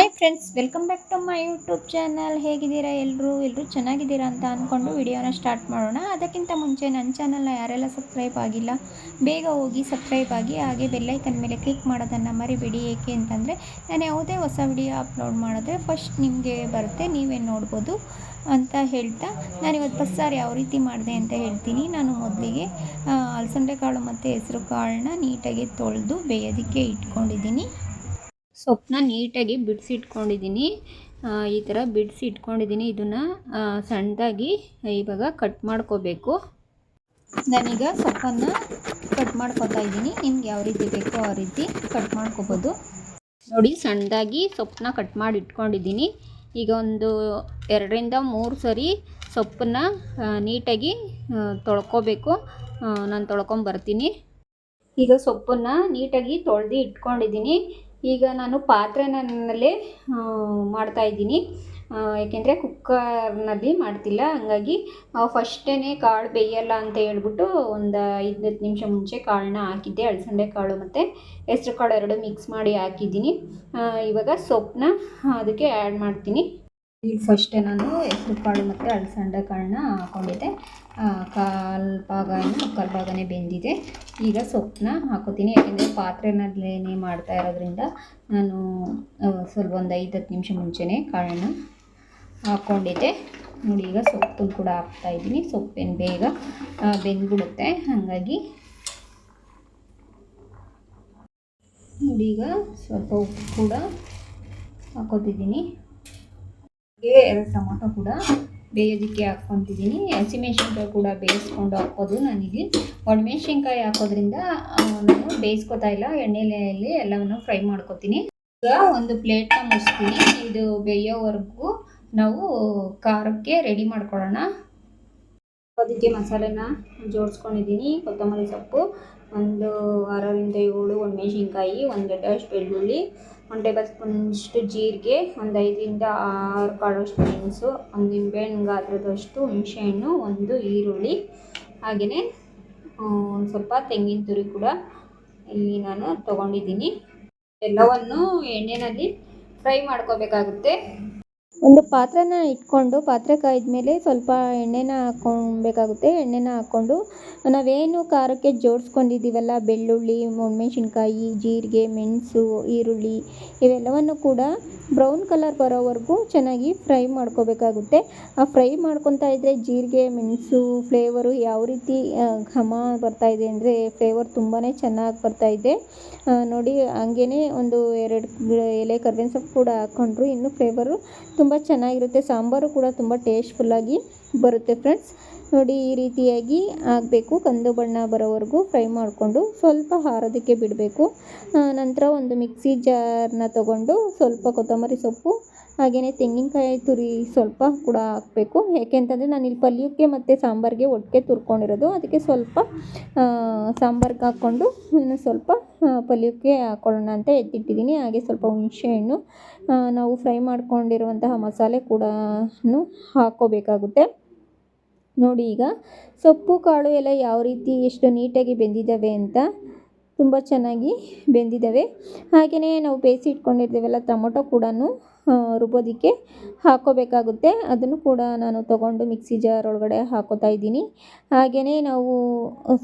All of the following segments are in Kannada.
Hi friends welcome back to my YouTube channel ಹೇಗಿದ್ದೀರಾ ಎಲ್ಲರೂ ಎಲ್ಲರೂ ಚೆನ್ನಾಗಿದ್ದೀರಾ ಅಂತ ಅಂದ್ಕೊಂಡು ವಿಡಿಯೋನ ಸ್ಟಾರ್ಟ್ ಮಾಡೋಣ. ಅದಕ್ಕಿಂತ ಮುಂಚೆ ನನ್ನ ಚಾನಲ್ನ ಯಾರೆಲ್ಲ ಸಬ್ಸ್ಕ್ರೈಬ್ ಆಗಿಲ್ಲ, ಬೇಗ ಹೋಗಿ ಸಬ್ಸ್ಕ್ರೈಬ್ ಆಗಿ, ಹಾಗೆ ಬೆಲ್ಲೈಕನ್ ಮೇಲೆ ಕ್ಲಿಕ್ ಮಾಡೋದನ್ನು ಮರಿಬೇಡಿ. ಏಕೆ ಅಂತಂದರೆ, ನಾನು ಯಾವುದೇ ಹೊಸ ವಿಡಿಯೋ ಅಪ್ಲೋಡ್ ಮಾಡಿದ್ರೆ ಫಸ್ಟ್ ನಿಮಗೆ ಬರುತ್ತೆ, ನೀವೇನು ನೋಡ್ಬೋದು ಅಂತ ಹೇಳ್ತಾ. ನಾನು ಇವತ್ತು ಬಸ್ಸಾರು ಯಾವ ರೀತಿ ಮಾಡಿದೆ ಅಂತ ಹೇಳ್ತೀನಿ. ನಾನು ಮೊದಲಿಗೆ ಅಲಸಂದೆ ಕಾಳು ಮತ್ತು ಹೆಸರು ಕಾಳನ್ನ ನೀಟಾಗಿ ತೊಳೆದು ಬೇಯೋದಕ್ಕೆ ಇಟ್ಕೊಂಡಿದ್ದೀನಿ. ಸೊಪ್ಪನ್ನ ನೀಟಾಗಿ ಬಿಡಿಸಿಟ್ಕೊಂಡಿದ್ದೀನಿ. ಈ ಥರ ಬಿಡಿಸಿ ಇಟ್ಕೊಂಡಿದ್ದೀನಿ ಇದನ್ನು ಸಣ್ಣದಾಗಿ ಇವಾಗ ಕಟ್ ಮಾಡ್ಕೋಬೇಕು. ನಾನೀಗ ಸೊಪ್ಪನ್ನು ಕಟ್ ಮಾಡ್ಕೊತಾ ಇದ್ದೀನಿ. ನಿಮ್ಗೆ ಯಾವ ರೀತಿ ಬೇಕೋ ಆ ರೀತಿ ಕಟ್ ಮಾಡ್ಕೋಬೋದು. ನೋಡಿ, ಸಣ್ಣದಾಗಿ ಸೊಪ್ಪನ್ನ ಕಟ್ ಮಾಡಿ ಇಟ್ಕೊಂಡಿದ್ದೀನಿ ಈಗ ಒಂದು ಎರಡರಿಂದ ಮೂರು ಸರಿ ಸೊಪ್ಪನ್ನ ನೀಟಾಗಿ ತೊಳ್ಕೊಬೇಕು. ನಾನು ತೊಳ್ಕೊಂಬರ್ತೀನಿ. ಈಗ ಸೊಪ್ಪನ್ನು ನೀಟಾಗಿ ತೊಳೆದು ಇಟ್ಕೊಂಡಿದ್ದೀನಿ. ಈಗ ನಾನು ಪಾತ್ರೆನಲ್ಲೇ ಮಾಡ್ತಾಯಿದ್ದೀನಿ ಏಕೆಂದರೆ ಕುಕ್ಕರ್ನಲ್ಲಿ ಮಾಡ್ತಿಲ್ಲ. ಹಂಗಾಗಿ ಫಸ್ಟೇ ಕಾಳು ಬೇಯಲ್ಲ ಅಂತ ಹೇಳ್ಬಿಟ್ಟು ಒಂದು ಐದು ಹತ್ತು ನಿಮಿಷ ಮುಂಚೆ ಕಾಳನ್ನ ಹಾಕಿದ್ದೆ. ಅಳಸಂಡೆ ಕಾಳು ಮತ್ತು ಹೆಸ್ರು ಕಾಳು ಎರಡು ಮಿಕ್ಸ್ ಮಾಡಿ ಹಾಕಿದ್ದೀನಿ. ಇವಾಗ ಸೊಪ್ಪನ್ನ ಅದಕ್ಕೆ ಆ್ಯಡ್ ಮಾಡ್ತೀನಿ. ಈಗ ಫಸ್ಟ್ ನಾನು ಹೆಸರು ಕಾಳು ಮತ್ತು ಅಳಸಂದೆ ಕಾಳನ್ನ ಹಾಕ್ಕೊಂಡಿದ್ದೆ ಕಾಲು ಭಾಗ ಮುಕ್ಕಾಲು ಭಾಗನೇ ಬೆಂದಿದೆ. ಈಗ ಸೊಪ್ಪನ್ನ ಹಾಕೋತೀನಿ, ಯಾಕೆಂದರೆ ಪಾತ್ರೆನಲ್ಲೇ ಮಾಡ್ತಾ ಇರೋದ್ರಿಂದ ನಾನು ಸ್ವಲ್ಪ ಒಂದು ಐದು ಹತ್ತು ನಿಮಿಷ ಮುಂಚೆನೇ ಕಾಳನ್ನ ಹಾಕ್ಕೊಂಡಿದ್ದೆ ನೋಡಿ, ಈಗ ಸೊಪ್ಪು ಕೂಡ ಹಾಕ್ತಾಯಿದ್ದೀನಿ ಸೊಪ್ಪೇನು ಬೇಗ ಬೆಂದ್ಬಿಡುತ್ತೆ. ಹಾಗಾಗಿ ನೋಡಿ, ಈಗ ಸ್ವಲ್ಪ ಉಪ್ಪು ಕೂಡ ಹಾಕೋತಿದ್ದೀನಿ. ಎರಡು ಟೊಮೊಟೊ ಕೂಡ ಬೇಯೋದಕ್ಕೆ ಹಾಕ್ಕೊತಿದ್ದೀನಿ. ಹಸಿಮೆಣ್ಸಿನ್ಕಾಯಿ ಕೂಡ ಬೇಯಿಸ್ಕೊಂಡು ಹಾಕೋದು ನಾನಿಲ್ಲಿ. ಒಣಮೆಣ್ಸಿನ್ಕಾಯಿ ಹಾಕೋದ್ರಿಂದ ನಾನು ಬೇಯಿಸ್ಕೊತಾ ಇಲ್ಲ. ಎಣ್ಣೆಲೆಯಲ್ಲಿ ಎಲ್ಲವನ್ನು ಫ್ರೈ ಮಾಡ್ಕೊತೀನಿ. ಈಗ ಒಂದು ಪ್ಲೇಟ್ನ ಮುಚ್ತೀನಿ. ಇದು ಬೇಯೋವರೆಗೂ ನಾವು ಖಾರಕ್ಕೆ ರೆಡಿ ಮಾಡ್ಕೊಳ್ಳೋಣ. ಅದಕ್ಕೆ ಮಸಾಲೆನ ಜೋಡಿಸ್ಕೊಂಡಿದ್ದೀನಿ. ಕೊತ್ತಂಬರಿ ಸೊಪ್ಪು, ಒಂದು ಆರರಿಂದ ಏಳು ಒಣಮೆಣ್ಸಿನ್ಕಾಯಿ, ಒಂದು ಗಡ್ಡೆಯಷ್ಟು ಬೆಳ್ಳುಳ್ಳಿ ಒಂದು ಟೇಬಲ್ ಸ್ಪೂನಷ್ಟು ಜೀರಿಗೆ, ಒಂದು ಐದರಿಂದ ಆರು ಕಾಳಷ್ಟು ಮೆಣಸು, ಒಂದು ನಿಂಬೆಹಣ್ಣು ಗಾತ್ರದಷ್ಟು ಹುಣಸೆಹಣ್ಣು, ಒಂದು ಈರುಳ್ಳಿ ಹಾಗೆಯೇ ಒಂದು ಸ್ವಲ್ಪ ತೆಂಗಿನ ತುರಿ ಕೂಡ ಇಲ್ಲಿ ನಾನು ತೊಗೊಂಡಿದ್ದೀನಿ. ಎಲ್ಲವನ್ನು ಎಣ್ಣೆಯಲ್ಲಿ ಫ್ರೈ ಮಾಡ್ಕೋಬೇಕಾಗುತ್ತೆ. ಒಂದು ಪಾತ್ರೆನ ಇಟ್ಕೊಂಡು, ಪಾತ್ರೆ ಕಾಯ್ದ ಮೇಲೆ ಸ್ವಲ್ಪ ಎಣ್ಣೆನ ಹಾಕ್ಕೊಳ್ಬೇಕಾಗುತ್ತೆ ಎಣ್ಣೆನ ಹಾಕ್ಕೊಂಡು, ನಾವೇನು ಖಾರಕ್ಕೆ ಜೋಡಿಸ್ಕೊಂಡಿದ್ದೀವಲ್ಲ, ಬೆಳ್ಳುಳ್ಳಿ ಮೆಣಸಿನ್ಕಾಯಿ ಜೀರಿಗೆ, ಮೆಣಸು, ಈರುಳ್ಳಿ, ಇವೆಲ್ಲವನ್ನು ಕೂಡ ಬ್ರೌನ್ ಕಲರ್ ಬರೋವರೆಗೂ ಚೆನ್ನಾಗಿ ಫ್ರೈ ಮಾಡ್ಕೋಬೇಕಾಗುತ್ತೆ. ಆ ಫ್ರೈ ಮಾಡ್ಕೊತಾ ಇದ್ದರೆ ಜೀರಿಗೆ, ಮೆಣಸು, ಫ್ಲೇವರು ಯಾವ ರೀತಿ ಘಮ ಇದೆ ಅಂದರೆ ಫ್ಲೇವರ್ ತುಂಬಾ ಚೆನ್ನಾಗಿ ಬರ್ತಾ ಇದೆ. ನೋಡಿ ಹಂಗೇ ಒಂದು ಎರಡು ಎಲೆ ಕರ್ಬೇವಿನ ಸೊಪ್ಪು ಕೂಡ ಹಾಕ್ಕೊಂಡ್ರು ಇನ್ನೂ ಫ್ಲೇವರು ತುಂಬ ಚೆನ್ನಾಗಿರುತ್ತೆ. ಸಾಂಬಾರು ಕೂಡ ತುಂಬ ಟೇಸ್ಟ್ಫುಲ್ಲಾಗಿ ಬರುತ್ತೆ ಫ್ರೆಂಡ್ಸ್. ನೋಡಿ ಈ ರೀತಿಯಾಗಿ ಆಗಬೇಕು. ಕಂದು ಬಣ್ಣ ಬರೋವರೆಗೂ ಫ್ರೈ ಮಾಡಿಕೊಂಡು ಸ್ವಲ್ಪ ಹಾರೋದಕ್ಕೆ ಬಿಡಬೇಕು. ನಂತರ ಒಂದು ಮಿಕ್ಸಿ ಜಾರನ್ನ ತಗೊಂಡು ಸ್ವಲ್ಪ ಕೊತ್ತಂಬರಿ ಸೊಪ್ಪು ಹಾಗೆಯೇ ತೆಂಗಿನಕಾಯಿ ತುರಿ ಸ್ವಲ್ಪ ಕೂಡ ಹಾಕಬೇಕು. ಯಾಕೆಂತಂದರೆ ನಾನು ಇಲ್ಲಿ ಪಲ್ಯಕ್ಕೆ ಮತ್ತು ಸಾಂಬಾರಿಗೆ ಒಟ್ಟಿಗೆ ತುರ್ಕೊಂಡಿರೋದು. ಅದಕ್ಕೆ ಸ್ವಲ್ಪ ಸಾಂಬಾರ್ಗೆ ಹಾಕ್ಕೊಂಡು ಇನ್ನು ಸ್ವಲ್ಪ ಪಲ್ಯಕ್ಕೆ ಹಾಕ್ಕೊಳ್ಳೋಣ ಅಂತ ಎತ್ತಿಟ್ಟಿದ್ದೀನಿ. ಹಾಗೆ ಸ್ವಲ್ಪ ಹುಣಸೆಹಣ್ಣು ನಾವು ಫ್ರೈ ಮಾಡ್ಕೊಂಡಿರುವಂತಹ ಮಸಾಲೆ ಕೂಡ ಹಾಕೋಬೇಕಾಗುತ್ತೆ. ನೋಡಿ ಈಗ ಸೊಪ್ಪು, ಕಾಳು ಎಲ್ಲ ಯಾವ ರೀತಿ ಎಷ್ಟು ನೀಟಾಗಿ ಬೆಂದಿದ್ದಾವೆ ಅಂತ ತುಂಬ ಚೆನ್ನಾಗಿ ಬೆಂದಿದ್ದಾವೆ. ಹಾಗೆಯೇ ನಾವು ಬೇಯಿಸಿ ಇಟ್ಕೊಂಡಿರ್ತೀವಲ್ಲ, ಟೊಮೊಟೊ ಕೂಡ ರುಬ್ಬೋದಕ್ಕೆ ಹಾಕೋಬೇಕಾಗುತ್ತೆ. ಅದನ್ನು ಕೂಡ ನಾನು ತಗೊಂಡು ಮಿಕ್ಸಿ ಜಾರ್ ಒಳಗಡೆ ಹಾಕೋತಾ ಇದ್ದೀನಿ. ಹಾಗೆಯೇ ನಾವು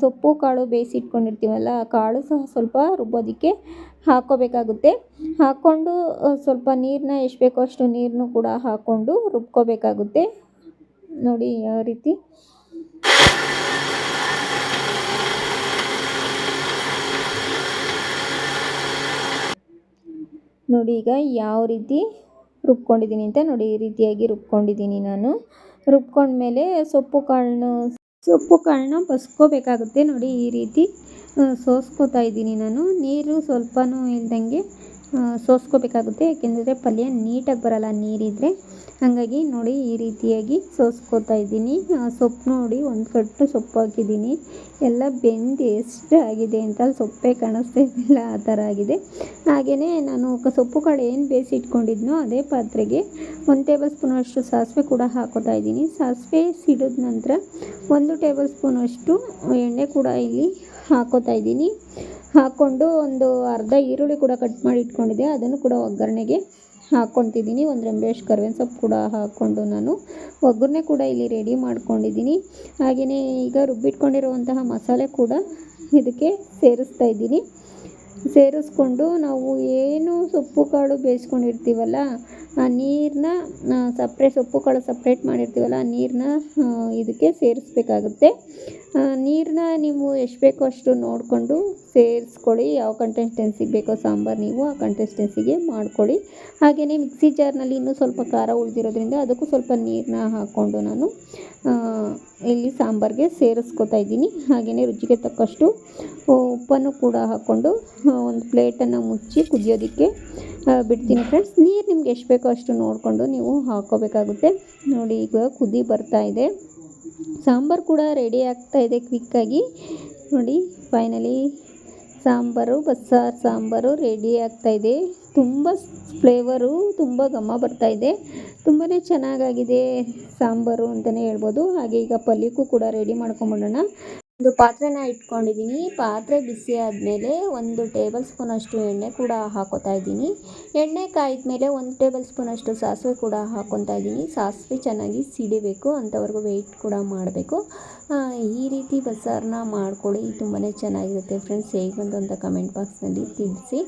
ಸೊಪ್ಪು, ಕಾಳು ಬೇಯಿಸಿಟ್ಕೊಂಡಿರ್ತೀವಲ್ಲ, ಆ ಕಾಳು ಸಹ ಸ್ವಲ್ಪ ರುಬ್ಬೋದಕ್ಕೆ ಹಾಕೋಬೇಕಾಗುತ್ತೆ. ಹಾಕ್ಕೊಂಡು ಸ್ವಲ್ಪ ನೀರನ್ನ ಎಷ್ಟು ಬೇಕೋ ಅಷ್ಟು ನೀರನ್ನು ಕೂಡ ಹಾಕ್ಕೊಂಡು ರುಬ್ಕೋಬೇಕಾಗುತ್ತೆ. ನೋಡಿ ಯಾವ ರೀತಿ. ನೋಡಿ, ಈಗ ಯಾವ ರೀತಿ ರುಬ್ಕೊಂಡಿದ್ದೀನಿ ಅಂತ ನೋಡಿ, ಈ ರೀತಿಯಾಗಿ ರುಬ್ಕೊಂಡಿದ್ದೀನಿ ನಾನು. ರುಬ್ಕೊಂಡ್ಮೇಲೆ ಸೊಪ್ಪು ಕಾಳನ್ನು, ಸೊಪ್ಪು ಕಾಳನ್ನ ಬಸ್ಕೋಬೇಕಾಗುತ್ತೆ ನೋಡಿ, ಈ ರೀತಿ ಸೋಸ್ಕೋತಾ ಇದ್ದೀನಿ ನಾನು. ನೀರು ಸ್ವಲ್ಪನೂ ಇಲ್ದಂಗೆ ಸೋಸ್ಕೋಬೇಕಾಗುತ್ತೆ, ಯಾಕೆಂದರೆ ಪಲ್ಯ ನೀಟಾಗಿ ಬರಲ್ಲ ನೀರಿದ್ದರೆ ಹಾಗಾಗಿ ನೋಡಿ ಈ ರೀತಿಯಾಗಿ ಸೋಸ್ಕೋತಾ ಇದ್ದೀನಿ. ಸೊಪ್ಪು ನೋಡಿ ಒಂದು ಕಟ್ಟು ಸೊಪ್ಪು ಹಾಕಿದ್ದೀನಿ. ಎಲ್ಲ ಬೆಂದು ಎಷ್ಟು ಆಗಿದೆ ಅಂತ ಸೊಪ್ಪೇ ಕಾಣಿಸ್ತಾ ಇದ್ದಿಲ್ಲ, ಆ ಥರ ಆಗಿದೆ. ಹಾಗೆಯೇ ನಾನು ಸೊಪ್ಪು ಕಾಳು ಏನು ಬೇಯಿಸಿ ಇಟ್ಕೊಂಡಿದ್ನೋ ಅದೇ ಪಾತ್ರೆಗೆ ಒಂದು ಟೇಬಲ್ ಸ್ಪೂನಷ್ಟು ಸಾಸಿವೆ ಕೂಡ ಹಾಕೋತಾ ಇದ್ದೀನಿ. ಸಾಸಿವೆ ಸಿಡಿದ ನಂತರ ಒಂದು ಟೇಬಲ್ ಸ್ಪೂನಷ್ಟು ಎಣ್ಣೆ ಕೂಡ ಇಲ್ಲಿ ಹಾಕೋತಾ ಇದ್ದೀನಿ. ಹಾಕ್ಕೊಂಡು ಒಂದು ಅರ್ಧ ಈರುಳ್ಳಿ ಕೂಡ ಕಟ್ ಮಾಡಿ ಇಟ್ಕೊಂಡಿದ್ದೆ. ಅದನ್ನು ಕೂಡ ಒಗ್ಗರಣೆಗೆ ಹಾಕ್ಕೊತಿದ್ದೀನಿ ಒಂದು ರೆಂಬೇಶ್ ಕರ್ಬೇವಿನ ಸೊಪ್ಪು ಕೂಡ ಹಾಕ್ಕೊಂಡು ನಾನು ಒಗ್ಗರಣೆ ಕೂಡ ಇಲ್ಲಿ ರೆಡಿ ಮಾಡ್ಕೊಂಡಿದ್ದೀನಿ. ಹಾಗೆಯೇ ಈಗ ರುಬ್ಬಿಟ್ಕೊಂಡಿರುವಂತಹ ಮಸಾಲೆ ಕೂಡ ಇದಕ್ಕೆ ಸೇರಿಸ್ತಾ ಇದ್ದೀನಿ. ಸೇರಿಸ್ಕೊಂಡು ನಾವು ಏನು ಸೊಪ್ಪು ಕಾಳು ಬೇಯಿಸ್ಕೊಂಡಿರ್ತೀವಲ್ಲ ಆ ನೀರನ್ನ ಸಪ್ರೇಟ್ ಸೊಪ್ಪು ಕಾಳು ಸಪ್ರೇಟ್ ಮಾಡಿರ್ತೀವಲ್ಲ, ಆ ನೀರನ್ನ ಇದಕ್ಕೆ ಸೇರಿಸ್ಬೇಕಾಗುತ್ತೆ. ನೀರನ್ನ ನೀವು ಎಷ್ಟು ಬೇಕೋ ಅಷ್ಟು ನೋಡಿಕೊಂಡು ಸೇರಿಸ್ಕೊಳ್ಳಿ. ಯಾವ ಕಂಟೆಸ್ಟೆನ್ಸಿಗೆ ಬೇಕೋ ಸಾಂಬಾರು ನೀವು ಆ ಕಂಟೆಸ್ಟೆನ್ಸಿಗೆ ಮಾಡ್ಕೊಳ್ಳಿ. ಹಾಗೆಯೇ ಮಿಕ್ಸಿ ಜಾರ್ನಲ್ಲಿ ಇನ್ನೂ ಸ್ವಲ್ಪ ಖಾರ ಉಳಿದಿರೋದ್ರಿಂದ ಅದಕ್ಕೂ ಸ್ವಲ್ಪ ನೀರನ್ನ ಹಾಕ್ಕೊಂಡು ನಾನು ಇಲ್ಲಿ ಸಾಂಬಾರಿಗೆ ಸೇರಿಸ್ಕೊತಾ ಇದ್ದೀನಿ. ಹಾಗೆಯೇ ರುಚಿಗೆ ತಕ್ಕಷ್ಟು ಉಪ್ಪನ್ನು ಕೂಡ ಹಾಕ್ಕೊಂಡು ಒಂದು ಪ್ಲೇಟನ್ನು ಮುಚ್ಚಿ ಕುದಿಯೋದಕ್ಕೆ ಬಿಡ್ತೀನಿ ಫ್ರೆಂಡ್ಸ್ ನೀರು ನಿಮ್ಗೆ ಎಷ್ಟು ಬೇಕೋ ಅಷ್ಟು ನೋಡಿಕೊಂಡು ನೀವು ಹಾಕ್ಕೋಬೇಕಾಗುತ್ತೆ ನೋಡಿ, ಈಗ ಕುದಿ ಬರ್ತಾ ಇದೆ. ಸಾಂಬಾರು ಕೂಡ ರೆಡಿ ಆಗ್ತಾ ಇದೆ ಕ್ವಿಕ್ಕಾಗಿ ನೋಡಿ ಫೈನಲಿ ಸಾಂಬಾರು, ಬಸ್ಸಾರು ಸಾಂಬಾರು ರೆಡಿ ಆಗ್ತಾ ಇದೆ. ತುಂಬ ಫ್ಲೇವರು ತುಂಬ ಘಮ ಇದೆ. ತುಂಬಾ ಚೆನ್ನಾಗಾಗಿದೆ ಸಾಂಬಾರು ಅಂತಲೇ ಹೇಳ್ಬೋದು. ಹಾಗೆ ಈಗ ಪಲ್ಯಕ್ಕೂ ಕೂಡ ರೆಡಿ ಮಾಡ್ಕೊಂಬಿಡೋಣ. ಒಂದು ಪಾತ್ರೆನ ಇಟ್ಕೊಂಡಿದ್ದೀನಿ. ಪಾತ್ರೆ ಬಿಸಿ ಆದಮೇಲೆ ಒಂದು ಟೇಬಲ್ ಸ್ಪೂನಷ್ಟು ಎಣ್ಣೆ ಕೂಡ ಹಾಕೋತಾ ಇದ್ದೀನಿ. ಎಣ್ಣೆ ಕಾಯಿದ ಮೇಲೆ ಒಂದು ಟೇಬಲ್ ಸ್ಪೂನಷ್ಟು ಸಾಸಿವೆ ಕೂಡ ಹಾಕೊತಾ ಇದ್ದೀನಿ. ಸಾಸಿವೆ ಚೆನ್ನಾಗಿ ಸಿಡಿಬೇಕು, ಅಂಥವ್ರಿಗೂ ವೆಯ್ಟ್ ಕೂಡ ಮಾಡಬೇಕು. ಈ ರೀತಿ ಬಸ್ಸಾರನ್ನ ಮಾಡ್ಕೊಳ್ಳಿ. ತುಂಬಾ ಚೆನ್ನಾಗಿರುತ್ತೆ ಫ್ರೆಂಡ್ಸ್ ಹೇಗೆ ಬಂತು ಅಂತ ಕಮೆಂಟ್ ಬಾಕ್ಸ್ನಲ್ಲಿ ತಿಳಿಸಿ.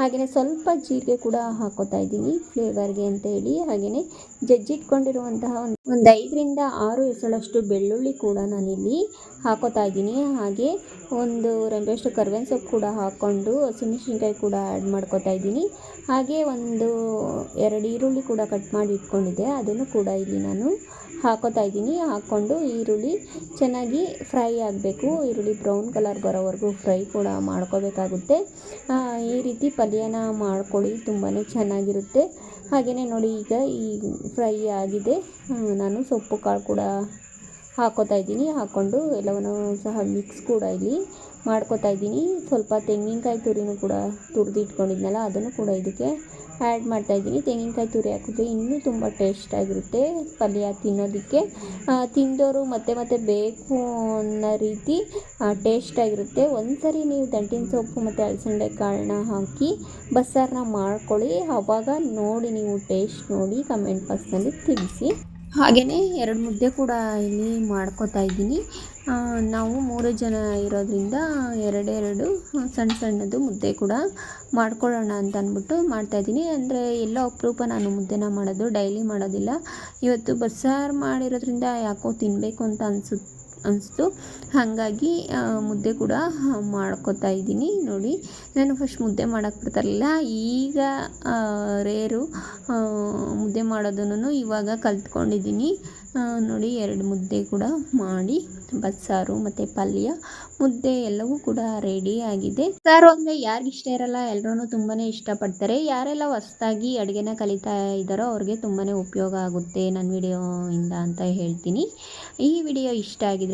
ಹಾಗೆಯೇ ಸ್ವಲ್ಪ ಜೀರಿಗೆ ಕೂಡ ಹಾಕೋತಾ ಇದ್ದೀನಿ ಫ್ಲೇವರ್ಗೆ ಅಂತ ಹೇಳಿ. ಹಾಗೆಯೇ ಜಜ್ಜಿಟ್ಕೊಂಡಿರುವಂತಹ ಒಂದು ಒಂದು ಐದರಿಂದ ಆರು ಎಸಳಷ್ಟು ಬೆಳ್ಳುಳ್ಳಿ ಕೂಡ ನಾನಿಲ್ಲಿ ಹಾಕೋತಾ ಹಾಗೆ ಒಂದು ರೆಂಬೆಷ್ಟು ಕರ್ಬೇವಿನ ಸೊಪ್ಪು ಕೂಡ ಹಾಕ್ಕೊಂಡು, ಹಸಿಮೆಣಸಿನ್ಕಾಯಿ ಕೂಡ ಆ್ಯಡ್ ಮಾಡ್ಕೊತಾ ಇದ್ದೀನಿ. ಹಾಗೆ ಒಂದು ಎರಡು ಈರುಳ್ಳಿ ಕೂಡ ಕಟ್ ಮಾಡಿ ಇಟ್ಕೊಂಡಿದ್ದೆ. ಅದನ್ನು ಕೂಡ ಇಲ್ಲಿ ನಾನು ಹಾಕೋತಾ ಇದ್ದೀನಿ. ಹಾಕ್ಕೊಂಡು ಈರುಳ್ಳಿ ಚೆನ್ನಾಗಿ ಫ್ರೈ ಆಗಬೇಕು. ಈರುಳ್ಳಿ ಬ್ರೌನ್ ಕಲರ್ ಬರೋವರೆಗೂ ಫ್ರೈ ಕೂಡ ಮಾಡ್ಕೋಬೇಕಾಗುತ್ತೆ. ಈ ರೀತಿ ಪಲ್ಯನ ಮಾಡ್ಕೊಳ್ಳಿ. ತುಂಬಾ ಚೆನ್ನಾಗಿರುತ್ತೆ. ಹಾಗೆಯೇ ನೋಡಿ, ಈಗ ಈ ಫ್ರೈ ಆಗಿದೆ. ನಾನು ಸೊಪ್ಪು ಕಾಳು ಕೂಡ ಹಾಕೋತಾ ಇದ್ದೀನಿ. ಹಾಕ್ಕೊಂಡು ಎಲ್ಲವನ್ನು ಸಹ ಮಿಕ್ಸ್ ಕೂಡ ಇಲ್ಲಿ ಮಾಡ್ಕೋತಾ ಇದ್ದೀನಿ. ಸ್ವಲ್ಪ ತೆಂಗಿನಕಾಯಿ ತುರಿನೂ ಕೂಡ ತುರಿದು ಇಟ್ಕೊಂಡಿದ್ನಲ್ಲ ಅದನ್ನು ಕೂಡ ಇದಕ್ಕೆ ಆ್ಯಡ್ ಮಾಡ್ತಾ ಇದ್ದೀನಿ. ತೆಂಗಿನಕಾಯಿ ತುರಿ ಹಾಕಿದ್ರೆ ಇನ್ನೂ ತುಂಬ ಟೇಸ್ಟಾಗಿರುತ್ತೆ ಪಲ್ಯ ತಿನ್ನೋದಕ್ಕೆ. ತಿಂದವರು ಮತ್ತೆ ಮತ್ತೆ ಬೇಕು ಅನ್ನೋ ರೀತಿ ಟೇಸ್ಟಾಗಿರುತ್ತೆ ಒಂದ್ಸರಿ ನೀವು ದಂಟಿನ ಸೊಪ್ಪು ಮತ್ತು ಅಲಸಂಡೆ ಕಾಳನ್ನ ಹಾಕಿ ಬಸ್ಸಾರನ್ನ ಮಾಡ್ಕೊಳ್ಳಿ. ಅವಾಗ ನೋಡಿ ನೀವು ಟೇಸ್ಟ್ ನೋಡಿ ಕಮೆಂಟ್ ಬಾಕ್ಸ್ನಲ್ಲಿ ತಿಳಿಸಿ. ಹಾಗೆಯೇ ಎರಡು ಮುದ್ದೆ ಕೂಡ ಇಲ್ಲಿ ಮಾಡ್ಕೋತಾ ಇದ್ದೀನಿ. ನಾವು ಮೂರು ಜನ ಇರೋದರಿಂದ ಎರಡೆರಡು ಸಣ್ಣ ಸಣ್ಣದು ಮುದ್ದೆ ಕೂಡ ಮಾಡ್ಕೊಳ್ಳೋಣ ಅಂತ ಅಂದ್ಬಿಟ್ಟು ಮಾಡ್ತಾಯಿದ್ದೀನಿ ಅಂದರೆ ಎಲ್ಲ ಅಪರೂಪ ನಾನು ಮುದ್ದೆನ ಮಾಡೋದು, ಡೈಲಿ ಮಾಡೋದಿಲ್ಲ. ಇವತ್ತು ಬಸ್ಸಾರು ಮಾಡಿರೋದ್ರಿಂದ ಯಾಕೋ ತಿನ್ನಬೇಕು ಅಂತ ಅನ್ಸುತ್ತೆ. ಅನಿಸ್ತು. ಹಾಗಾಗಿ ಮುದ್ದೆ ಕೂಡ ಮಾಡ್ಕೊತಾ ಇದ್ದೀನಿ. ನೋಡಿ, ನಾನು ಫಸ್ಟ್ ಮುದ್ದೆ ಮಾಡೋಕ್ಕೆ ಬರ್ತಾರಲಿಲ್ಲ ಈಗ ರೇರು ಮುದ್ದೆ ಮಾಡೋದನ್ನು ಇವಾಗ ಕಲ್ತ್ಕೊಂಡಿದ್ದೀನಿ. ನೋಡಿ, ಎರಡು ಮುದ್ದೆ ಕೂಡ ಮಾಡಿ, ಬಸ್ಸಾರು ಮತ್ತು ಪಲ್ಯ, ಮುದ್ದೆ ಎಲ್ಲವೂ ಕೂಡ ರೆಡಿ ಆಗಿದೆ. ಸಾರು ಅಂದರೆ ಯಾರಿಗೆ ಇಷ್ಟ ಇರಲ್ಲ ಎಲ್ಲರೂ ತುಂಬಾ ಇಷ್ಟಪಡ್ತಾರೆ. ಯಾರೆಲ್ಲ ಹೊಸ್ದಾಗಿ ಅಡುಗೆನ ಕಲಿತಾ ಇದ್ದಾರೋ ಅವ್ರಿಗೆ ತುಂಬಾ ಉಪಯೋಗ ಆಗುತ್ತೆ ನನ್ನ ವಿಡಿಯೋ ಇಂದ ಅಂತ ಹೇಳ್ತೀನಿ. ಈ ವಿಡಿಯೋ ಇಷ್ಟ ಆಗಿದರೆ